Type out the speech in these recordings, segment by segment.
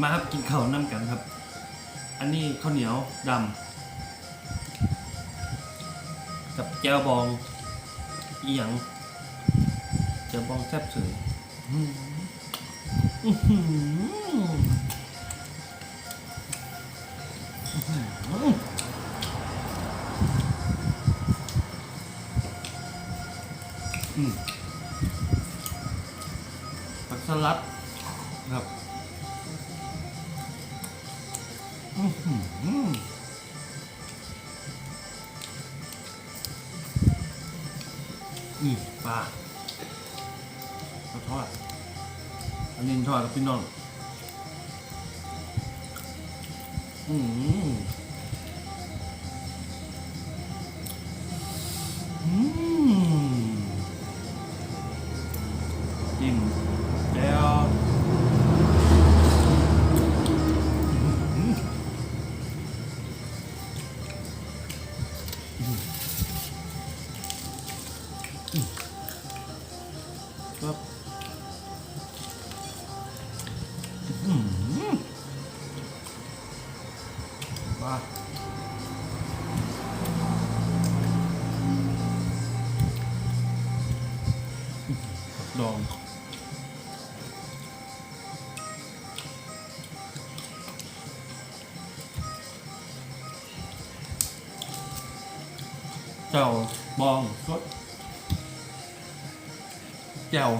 มาครับกินข้าวน้ำกันครับ อันนี้ข้าวเหนียวดำกับแจ่วบองอีหยังแจ่วบองแซ่บเสยอืมอื้อหืออื้อหืออืมผักสลัด อืมปลาข้าทอดอันนี้ทอดกับพี่น้องอืม ดองเจ้าบองสดแจ่ว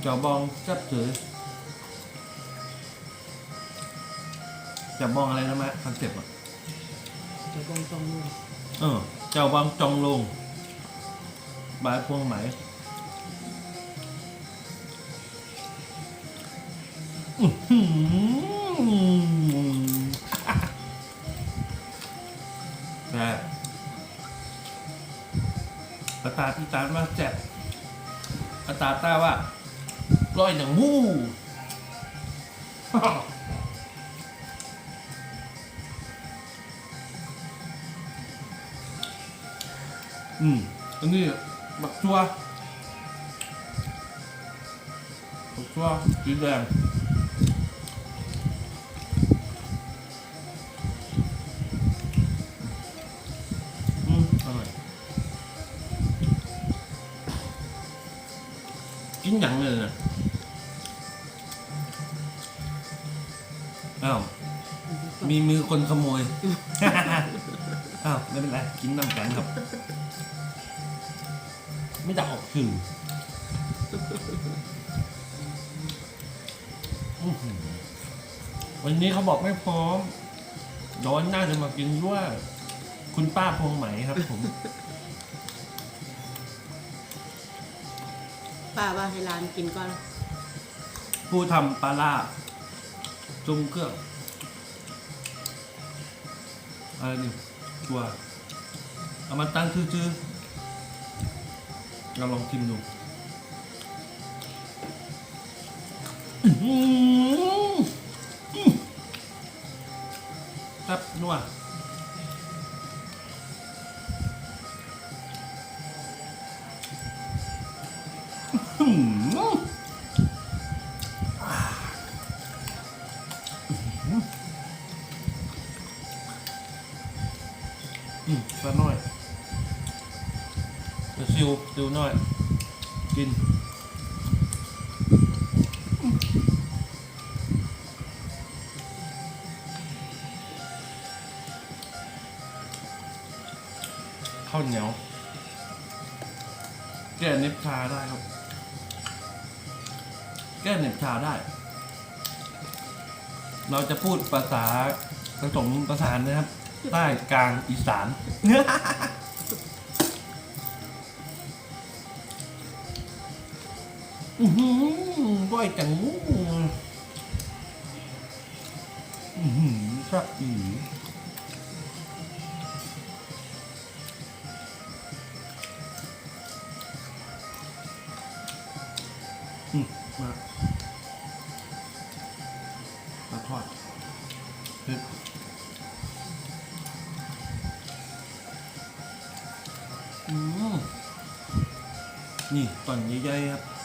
แจ่วบองแซ่บเฉยแจ่วบองอะไรนะแม่คอนเซ็ปต์อะจะกองตองลูกเออแจ่วบองจองลง บายพวงไหมแต่อาตาพี่ตาว่าแจ็บอาตาต้าว่าร้อยหนังวู้อืมอันนี้ บักชัวบักชัวสีแดงอืมอร่อยกินหยังเลยนะอ้าว มีมือคนขโมย อ้าว ไม่เป็นไร กินน้ำแข็งครับ ไม่ได้ออกสื่ออื้อหือวันนี้เขาบอกไม่พร้อมย้อนน่าจะมากินด้วยคุณป้าพวงไหมครับ ผมป้าว่าให้ร้านกินก่อนผู้ทำปลาล่าจุ่มเครื่องอะไรนี่ตัวเอามาตั้งชื่อๆ เราลองชิมดูอื้อหืออื้อแซ่บนัวอื้อหืออืมปลาน้อย เดี๋ยวซิวซิวน้อย กิน ข้าวเหนียวแก้เน็บชาได้ครับ แก้เน็บชาได้ เราจะพูดภาษาผสมประสานนะครับ ใต้กลางอีสาน อือหือก้อยจังงูอือหือครับอีอืมมามาทอดเผ็ดอืมนี่ตอนใหญ่ๆครับ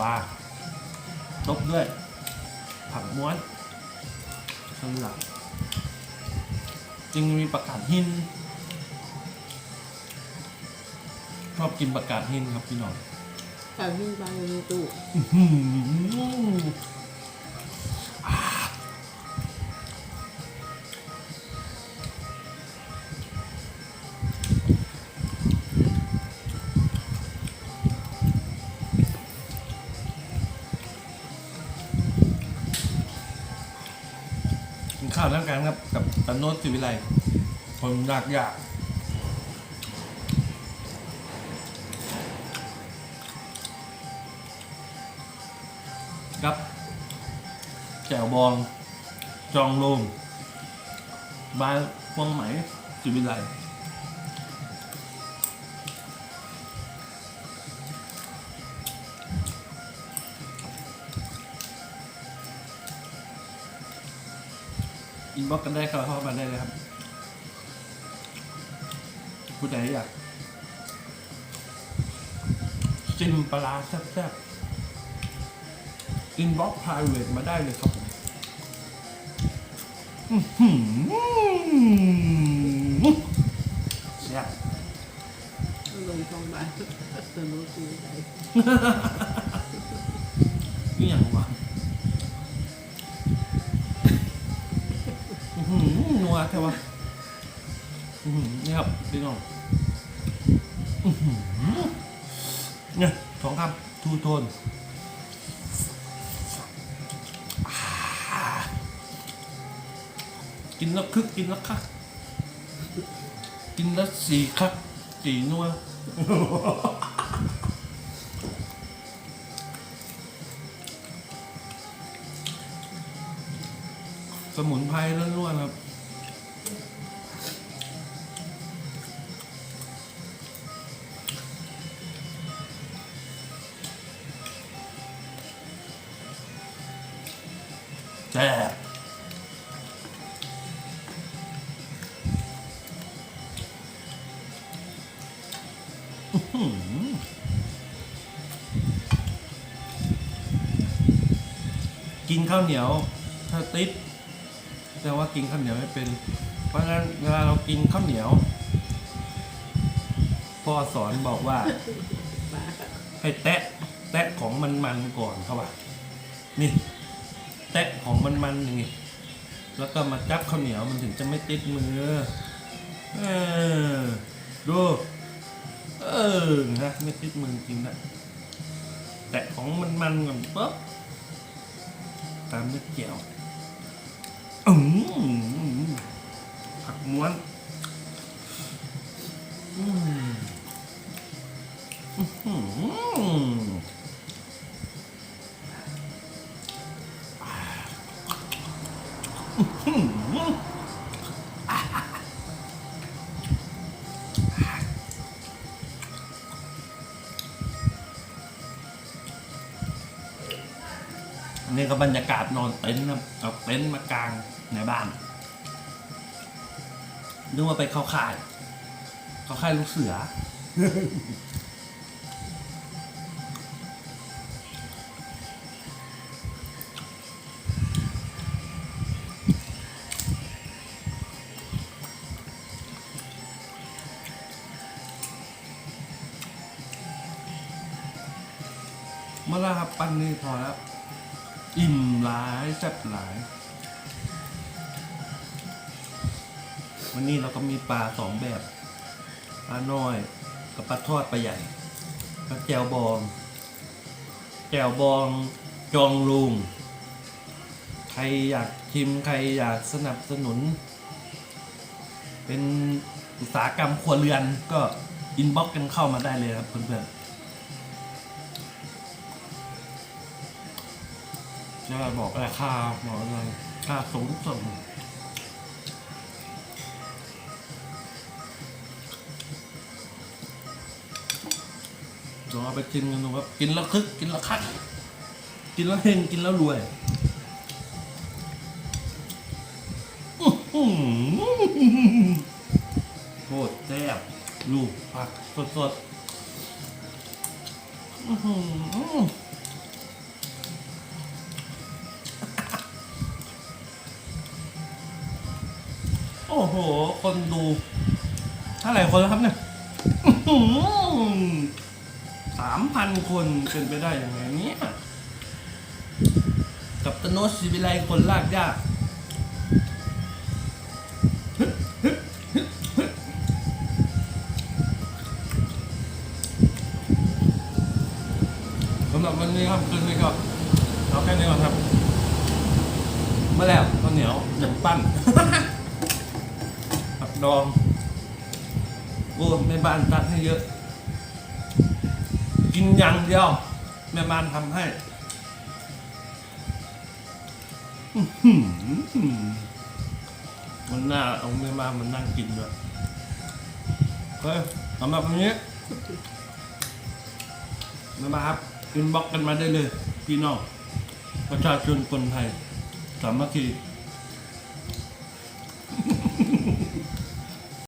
ปลาตบด้วย ผักม้วนสลัดจริงมีประกาศหินชอบกินประกาศหินครับพี่น้องแต่พี่ไปในตู้ ข้าวแล้วกันครับ กับตาโนตสิวิไลคนยากยากครับแจ่วบอง จองลมบายพวงไหมสิวิไล อินบ็อกกันได้เข้าเข้ามาได้เลยครับผู้ใดอยากจิ้มปลาร้าแซ่บๆอินบ็อกพาเวทมาได้เลยครับผมอื้อหือแซ่บลงทองบาทสนุกดีใจ วใช่ปะอื้อหือนี่ครับพี่น้องเนี่ยสองคำทูโทนกินแล้วคึกกินแล้วคักกินแล้วสีคักสีนัวสมุนไพรล้วนๆครับ แซ่บอื้อหือกินข้าวเหนียวถ้าติดแต่ว่ากินข้าวเหนียวไม่เป็น เพราะฉะนั้นเวลาเรากินข้าวเหนียวพ่อสอนบอกว่าบ้าให้แตะ แตะของมันมันๆก่อนเขาว่านี่ แตะของมันมันๆอย่างงี้แล้วก็มาจับข้าวเหนียวมันถึงจะไม่ติดมือเออดูเออนะไม่ติดมือจริงนะแตะของมันๆก่อนปุ๊บตามด้วยเจียวอืมผักม้วนอืมอื้อ นี่ก็บรรยากาศนอนเต็นท์นะเอาเต็นท์มากลางในบ้านนึกว่าไปเข้าค่าย เข้าค่ายลูกเสือ นนี่พอแล้ว อิ่มหลายแซ่บหลาย วันนี้เราก็มีปลาสองแบบ ปลาน้อยกับปลาทอดปลาใหญ่ปลาแจวบอง แจวบองจองลุง ใครอยากชิมใครอยากสนับสนุน เป็นอุตสาหกรรมครัวเรือนก็อินบ็อกกันเข้ามาได้เลยครับเพื่อนๆ จะบอกราคาบอกอะไรค่าสูงส่งลองเอาไปกินกันดูครับกินแล้วคึก กินแล้วคัก กินแล้วเฮงกินแล้วรวยอื้อหือโคตรแซ่บลูกผักสดๆ โอ้โห คนดูเท่าไหร่คนแล้วครับเนี่ยสามพันคนเป็นไปได้ยังไงเนี่ยกับตโนตศิวิไลคนลากยากสำหรับวันนี้ครับคืนนี้ก็เอาแค่นี้ก่อนครับ เมื่อแล้วข้าวเหนียวหนึ่งปั้น ดองโอ้แม่บ้านตัดให้เยอะ กินอย่างเดียว แม่บ้านทำให้มันน่าเอาแม่บ้านมันนั่งกินด้วยเฮ้ยสำหรับวันนี้แม่บ้านครับอินบ็อกกันมาได้เลย พี่น้องประชาชนคนไทย สามัคคี